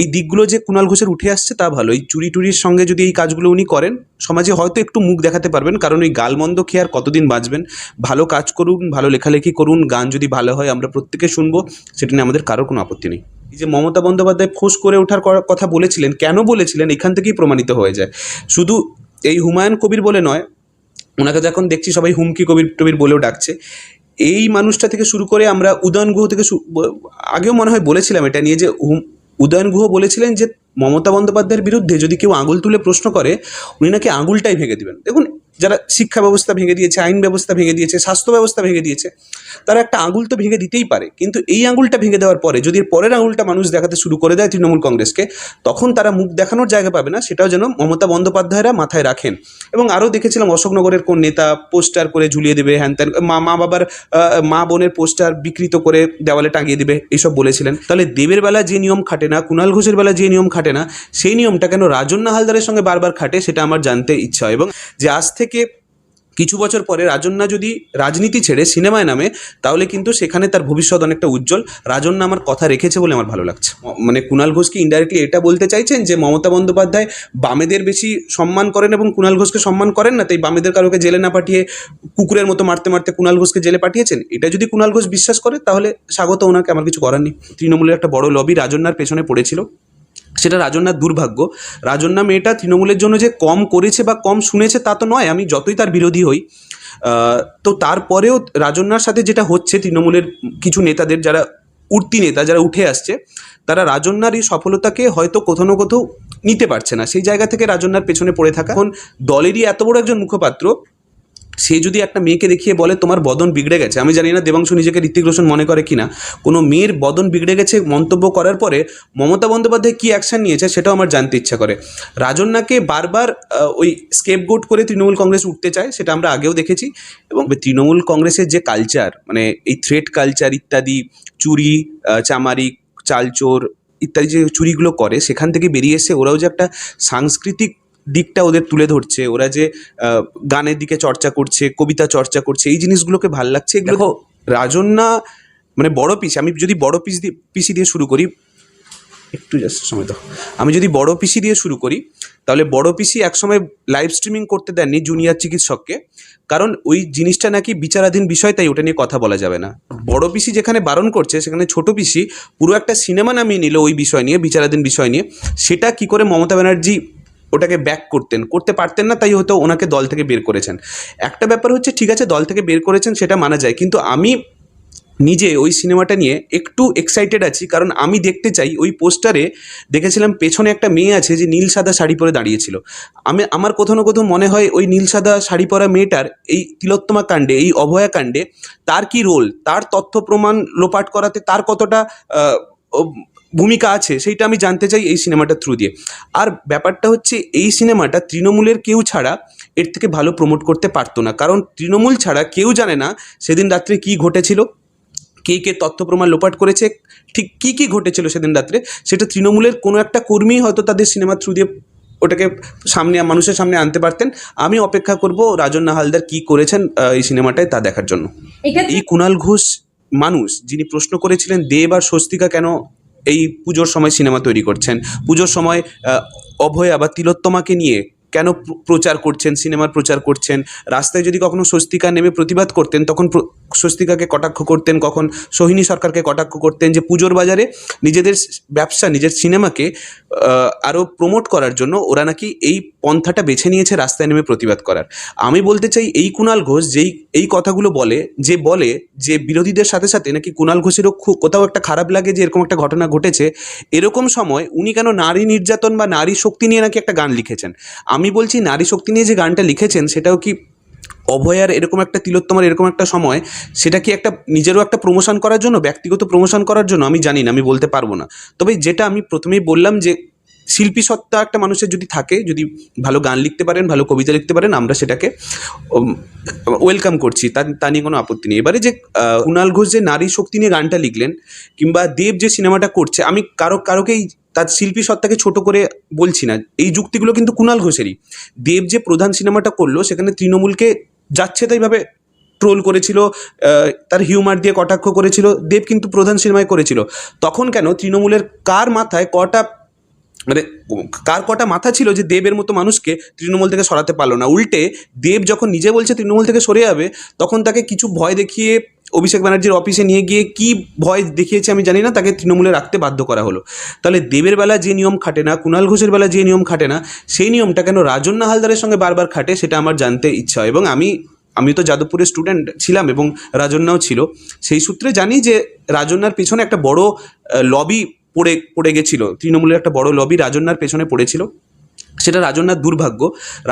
এই দিকগুলো যে কুণাল ঘোষের উঠে আসছে তা ভালো। এই চুরি টুরির সঙ্গে যদি এই কাজগুলো উনি করেন, সমাজে হয়তো একটু মুখ দেখাতে পারবেন, কারণ ওই গালমন্দ খেয়ে আর কতদিন বাঁচবেন? ভালো কাজ করুন, ভালো লেখালেখি করুন, গান যদি ভালো হয়, আমরা প্রত্যেকে শুনব, সেটা নিয়ে আমাদের কারোর কোনো আপত্তি নেই। এই যে মমতা বন্দ্যোপাধ্যায় ফোঁস করে ওঠার কথা বলেছিলেন, কেন বলেছিলেন? এখান থেকেই প্রমাণিত হয়ে যায়। শুধু এই হুমায়ুন কবির বলে নয়, ওনাকে যখন দেখছি সবাই হুমকি কবির টবির বলেও ডাকছে। এই মানুষটা থেকে শুরু করে আমরা উদয়ন গুহ থেকে আগেও মনে হয় বলেছিলাম এটা নিয়ে যে হুম- উদয়ন গুহ বলেছিলেন যে মমতা বন্দ্যোপাধ্যায়ের বিরুদ্ধে যদি কেউ আঙুল তুলে প্রশ্ন করে, উনি নাকি আঙুলটাই ভেঙে দেবেন। দেখুন যারা শিক্ষা ব্যবস্থা ভেঙে দিয়েছে, আইন ব্যবস্থা ভেঙে দিয়েছে, স্বাস্থ্য ব্যবস্থা ভেঙে দিয়েছে, তারা একটা আঙুল তো ভেঙে দিতেই পারে। কিন্তু এই আঙুলটা ভেঙে দেওয়ার পরে, যদি পরের আঙুলটা মানুষ দেখাতে শুরু করে দেয় তৃণমূল কংগ্রেসকে, তখন তারা মুখ দেখানোর জায়গা পাবে না, সেটাও যেন মমতা বন্দ্যোপাধ্যায়রা মাথায় রাখেন। এবং আরও দেখেছিলাম অশোকনগরের কোন নেতা পোস্টার করে ঝুলিয়ে দেবে, হ্যান ত্যান, মা মা বাবার মা বোনের পোস্টার বিকৃত করে দেওয়ালে টাঙিয়ে দিবে এইসব বলেছিলেন। তাহলে দেবের বেলা যে নিয়ম খাটে না কুণাল ঘোষের বেলা যে নিয়ম খাটে না, সেই নিয়মটা কেন রাজন্না হালদারের সঙ্গে বারবার খাটে, সেটা আমার জানতে ইচ্ছা হয়। এবং যে আজ থেকে কিছু বছর পরে রাজন্যা যদি রাজনীতি ছেড়ে সিনেমায় নামে, তাহলে কিন্তু সেখানে তার ভবিষ্যৎ অনেকটা উজ্জ্বল। রাজন্যা আমার কথা রেখেছে বলে আমার ভালো লাগছে। মানে কুণাল ঘোষকে ইনডাইরেক্টলি এটা বলতে চাইছেন যে, মমতা বন্দ্যোপাধ্যায় বামেদের বেশি সম্মান করেন এবং কুণাল ঘোষকে সম্মান করেন না, তাই বামেদের কারোকে জেলে না পাঠিয়ে কুকুরের মতো মারতে মারতে কুণাল ঘোষকে জেলে পাঠিয়েছেন? এটা যদি কুণাল ঘোষ বিশ্বাস করে, তাহলে স্বাগত ওনাকে, আমার কিছু করার নেই। তৃণমূলের একটা বড় লবি রাজন্যার পেছনে পড়েছিল। সেটা রাজন্যার দুর্ভাগ্য। রাজন্যা মেয়েটা তৃণমূলের জন্য যে কম করেছে বা কম শুনেছে তা তো নয়, আমি যতই তার বিরোধী হই। তো তারপরেও রাজন্যার সাথে যেটা হচ্ছে তৃণমূলের কিছু নেতাদের যারা উঠতি নেতা, যারা উঠে আসছে, তারা রাজন্যার এই সফলতাকে হয়তো কোথাও না কোথাও নিতে পারছে না। সেই জায়গা থেকে রাজন্যার পেছনে পড়ে থাকা। এখন দলেরই এত বড় একজন মুখপাত্র সে যদি একটা মেয়েকে দেখিয়ে বলে, তোমার বদন বিগড়ে গেছে। আমি জানি না দেবাংশু নিজেকে ঋতিক রোশন মনে করে কিনা। কোনো মেয়ের বদন বিগড়ে গেছে মন্তব্য করার পরে মমতা বন্দ্যোপাধ্যায় কী অ্যাকশন নিয়েছে সেটাও আমার জানতে ইচ্ছা করে। রাজন্যাকে বারবার ওই স্কেপগোট করে তৃণমূল কংগ্রেস উঠতে চায়, সেটা আমরা আগেও দেখেছি। এবং তৃণমূল কংগ্রেসের যে কালচার মানে এই থ্রেড কালচার ইত্যাদি, চুরি চামারি, চালচোর ইত্যাদি যে চুরিগুলো করে, সেখান থেকে বেরিয়ে এসে ওরাও যে একটা সাংস্কৃতিক দিকটা ওদের তুলে ধরছে। ওরা যে গানের দিকে চর্চা করছে কবিতা চর্চা করছে এই জিনিসগুলোকে ভালো লাগছে। এগুলো দেখো রাজন্যা মানে বড় পিস আমি যদি বড় পিস দিয়ে পিসি দিয়ে শুরু করি একটু জাস্ট সময় দাও। আমি যদি বড় পিসি দিয়ে শুরু করি তাহলে বড় পিসি একসময় লাইভ স্ট্রিমিং করতে দেননি জুনিয়র চিকিৎসককে। কারণ ওই জিনিসটা নাকি বিচারাধীন বিষয় তাই ওটা নিয়ে কথা বলা যাবে না। বড় পিসি যেখানে বারণ করছে সেখানে ছোট পিসি পুরো একটা সিনেমা নামিয়ে নিল ওই বিষয় নিয়ে বিচারাধীন বিষয় নিয়ে। সেটা কি করে মমতা ব্যানার্জি ওটাকে ব্যাক করতেন। করতে পারতেন না, তাই হয়তো ওনাকে দল থেকে বের করেছেন। একটা ব্যাপার হচ্ছে, ঠিক আছে, দল থেকে বের করেছেন, সেটা মানা যায়। কিন্তু আমি নিজে ওই সিনেমাটা নিয়ে একটু এক্সাইটেড আছি, কারণ আমি দেখতে চাই, ওই পোস্টারে দেখেছিলাম, পেছনে একটা মেয়ে আছে যে নীল সাদা শাড়ি পরে দাঁড়িয়েছিল। আমি, আমার কোথাও না কোথাও মনে হয়, ওই নীল সাদা শাড়ি পরা মেয়েটার এই তিলোত্তমা কাণ্ডে, এই অভয়া কাণ্ডে, তার কি রোল তার তথ্য প্রমাণ লোপাট করাতে তার কতটা ভূমিকা আছে সেইটা আমি জানতে চাই এই সিনেমাটার থ্রু দিয়ে। আর ব্যাপারটা হচ্ছে এই সিনেমাটা তৃণমূলের কেউ ছাড়া এর থেকে ভালো প্রমোট করতে পারতো না। কারণ তৃণমূল ছাড়া কেউ জানে না সেদিন রাত্রে কি ঘটেছিল কে কে তথ্য প্রমাণ লোপাট করেছে ঠিক কি কি ঘটেছিল সেদিন রাত্রে সেটা তৃণমূলের কোনো একটা কর্মী হয়তো তাদের সিনেমার থ্রু দিয়ে ওটাকে সামনে মানুষের সামনে আনতে পারতেন। আমি অপেক্ষা করব রাজন্না হালদার কি করেছেন এই সিনেমাটায় তা দেখার জন্য। এই কুণাল ঘোষ মানুষ যিনি প্রশ্ন করেছিলেন দেব আর স্বস্তিকা কেন এই পুজোর সময় সিনেমা তৈরি করছেন। পুজোর সময় অভয়া বা তিলোত্তমাকে নিয়ে কেন প্রচার করছেন, সিনেমার প্রচার করছেন? রাস্তায় যদি কখনো স্বস্তিকা নেমে প্রতিবাদ করতেন, তখন স্বস্তিকাকে কটাক্ষ করতেন? কখন সোহিনী সরকারকে কটাক্ষ করতেন যে পুজোর বাজারে নিজেদের ব্যবসা, নিজের সিনেমাকে আরও প্রমোট করার জন্য ওরা নাকি এই পন্থাটা বেছে নিয়েছে রাস্তায় নেমে প্রতিবাদ করার। আমি বলতে চাই এই কুণাল ঘোষ যেই, এই কথাগুলো বলে, যে বলে যে বিরোধীদের সাথে সাথে নাকি কুণাল ঘোষেরও কোথাও একটা খারাপ লাগে যে এরকম একটা ঘটনা ঘটেছে, এরকম সময় উনি কেন নারী নির্যাতন বা নারী শক্তি নিয়ে নাকি একটা গান লিখেছেন? আমি বলছি নারী শক্তি নিয়ে যে গানটা লিখেছেন, সেটাও কি অভয়ার এরকম একটা তিলোত্তমার এরকম একটা সময়, সেটা কি একটা নিজেরও একটা প্রমোশন করার জন্য, ব্যক্তিগত প্রমোশন করার জন্য? আমি জানি না, আমি বলতে পারব না। তবে যেটা আমি প্রথমেই বললাম যে, শিল্পী সত্তা একটা মানুষের যদি থাকে, যদি ভালো গান লিখতে পারেন, ভালো কবিতা লিখতে পারেন, আমরা সেটাকে ওয়েলকাম করছি, তা তা নিয়ে কোনো আপত্তি নেই। এবারে যে কুণাল ঘোষ যে নারী শক্তি নিয়ে গানটা লিখলেন, কিংবা দেব যে সিনেমাটা করছে, আমি কারও, কারোকেই তার শিল্পী সত্তাকে ছোট করে বলছি না। এই যুক্তিগুলো কিন্তু কুণাল ঘোষেরই। দেব যে প্রধান সিনেমাটা করল, সেখানে তৃণমূলকে যাচ্ছে তাইভাবে ট্রোল করেছিল তার হিউমার দিয়ে কটাক্ষ করেছিল, দেব কিন্তু প্রধান সিনেমায় করেছিল। তখন কেন তৃণমূলের কার মাথায় কটা মানে কার কটা মাথা ছিল যে দেবের মতো মানুষকে তৃণমূল থেকে সরাতে পারল না। উল্টে দেব যখন নিজে বলছে তৃণমূল থেকে সরে যাবে, তখন তাকে কিছু ভয় দেখিয়ে অভিষেক ব্যানার্জির অফিসে নিয়ে গিয়ে কি ভয় দেখিয়েছে আমি জানি না, তাকে তৃণমূলে রাখতে বাধ্য করা হলো। তাহলে দেবের বেলা যে নিয়ম খাটে না কুণাল ঘোষের বেলা যে নিয়ম খাটে না, সেই নিয়মটা কেন রাজন্না হালদারের সঙ্গে বারবার খাটে, সেটা আমার জানতে ইচ্ছা হয়। এবং আমি আমি তো যাদবপুরের স্টুডেন্ট ছিলাম এবং রাজন্যাও ছিল। সেই সূত্রে জানি যে রাজন্যার পিছনে একটা বড় লবি পড়ে পড়ে গেছিল। তৃণমূলের একটা বড় লবি রাজন্যার পেছনে পড়েছিল। সেটা রাজন্যার দুর্ভাগ্য।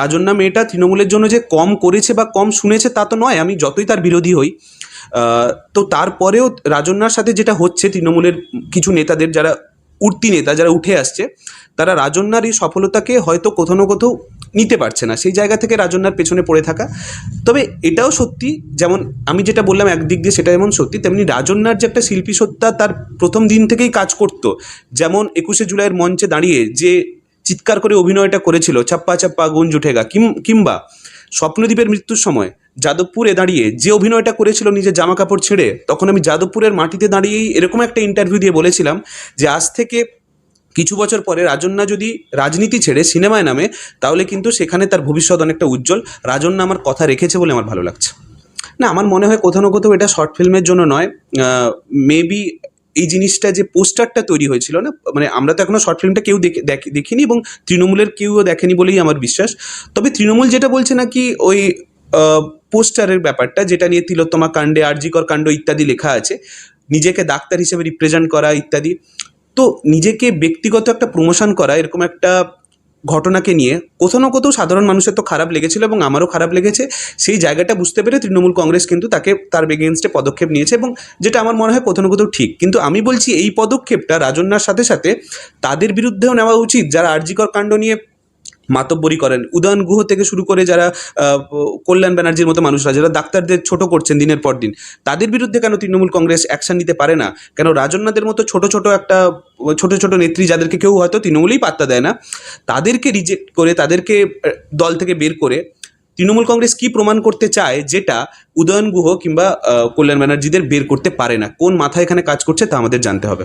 রাজন্যা মেয়েটা তৃণমূলের জন্য যে কম করেছে বা কম শুনেছে তা তো নয়, আমি যতই তার বিরোধী হই। তো তারপরেও রাজন্যার সাথে যেটা হচ্ছে তৃণমূলের কিছু নেতাদের যারা উঠতি নেতা যারা উঠে আসছে, তারা রাজন্যার এই সফলতাকে হয়তো কোথাও না কোথাও নিতে পারছে না। সেই জায়গা থেকে রাজন্যার পেছনে পড়ে থাকা। তবে এটাও সত্যি, যেমন আমি যেটা বললাম একদিক দিয়ে সেটা যেমন সত্যি, তেমনি রাজন্যার যে একটা শিল্পী সত্তা তার প্রথম দিন থেকেই কাজ করতো। যেমন একুশে জুলাইয়ের মঞ্চে দাঁড়িয়ে যে চিৎকার করে অভিনয়টা করেছিল চাপ্পা চাপ্পা গুঞ্জ উঠেগা। কিংবা স্বপ্নদ্বীপের মৃত্যুর সময় যাদবপুরে দাঁড়িয়ে যে অভিনয়টা করেছিল নিজের জামা কাপড় ছেড়ে, তখন আমি যাদবপুরের মাটিতে দাঁড়িয়েই এরকম একটা ইন্টারভিউ দিয়ে বলেছিলাম যে, আজ থেকে কিছু বছর পরে রাজন্যা যদি রাজনীতি ছেড়ে সিনেমায় নামে, তাহলে কিন্তু সেখানে তার ভবিষ্যৎ অনেকটা উজ্জ্বল। রাজন্যা আমার কথা রেখেছে বলে আমার ভালো লাগছে। না, আমার মনে হয় কোথাও না কোথাও এটা শর্ট ফিল্মের জন্য নয়। মেবি এই জিনিসটা যে পোস্টারটা তৈরি হয়েছিল না মানে আমরা তো এখনও শর্ট ফিল্মটা কেউ দেখে, দেখ- দেখিনি এবং তৃণমূলের কেউও দেখেনি বলেই আমার বিশ্বাস। তবে তৃণমূল যেটা বলছে না কি ওই পোস্টারের ব্যাপারটা, যেটা নিয়ে তিলোত্তমা কাণ্ডে, আরজিকর কাণ্ড ইত্যাদি লেখা আছে, নিজেকে ডাক্তার হিসেবে রিপ্রেজেন্ট করা ইত্যাদি। তো নিজেকে ব্যক্তিগত একটা প্রমোশন করা, এরকম একটা ঘটনাকে নিয়ে কোথাও না কোথাও সাধারণ মানুষের তো খারাপ লেগেছিল এবং আমারও খারাপ লেগেছে। সেই জায়গাটা বুঝতে পেরে তৃণমূল কংগ্রেস কিন্তু তাকে, তার এগেনস্টে পদক্ষেপ নিয়েছে এবং যেটা আমার মনে হয় কোথাও না কোথাও ঠিক। কিন্তু আমি বলছি এই পদক্ষেপটা রাজন্যার সাথে সাথে তাদের বিরুদ্ধেও নেওয়া উচিত। যারা আর্জিকর কাণ্ড নিয়ে মাতব্বরি করেন। উদয়ন গুহ থেকে শুরু করে যারা কল্যাণ ব্যানার্জির মতো মানুষরা, যারা ডাক্তারদের ছোট করছেন দিনের পর দিন, তাদের বিরুদ্ধে কেন তৃণমূল কংগ্রেস অ্যাকশন নিতে পারে না? কেন রাজন্যাদের মতো ছোট ছোট একটা, ছোট ছোট নেত্রী যাদেরকে কেউ হয়তো তৃণমূলেই পাত্তা দেয় না, তাদেরকে রিজেক্ট করে, তাদেরকে দল থেকে বের করে তৃণমূল কংগ্রেস কি প্রমাণ করতে চায় যেটা উদয়ন গুহ কিংবা কল্যাণ ব্যানার্জিদের বের করতে পারে না? কোন মাথা এখানে কাজ করছে তা আমাদের জানতে হবে।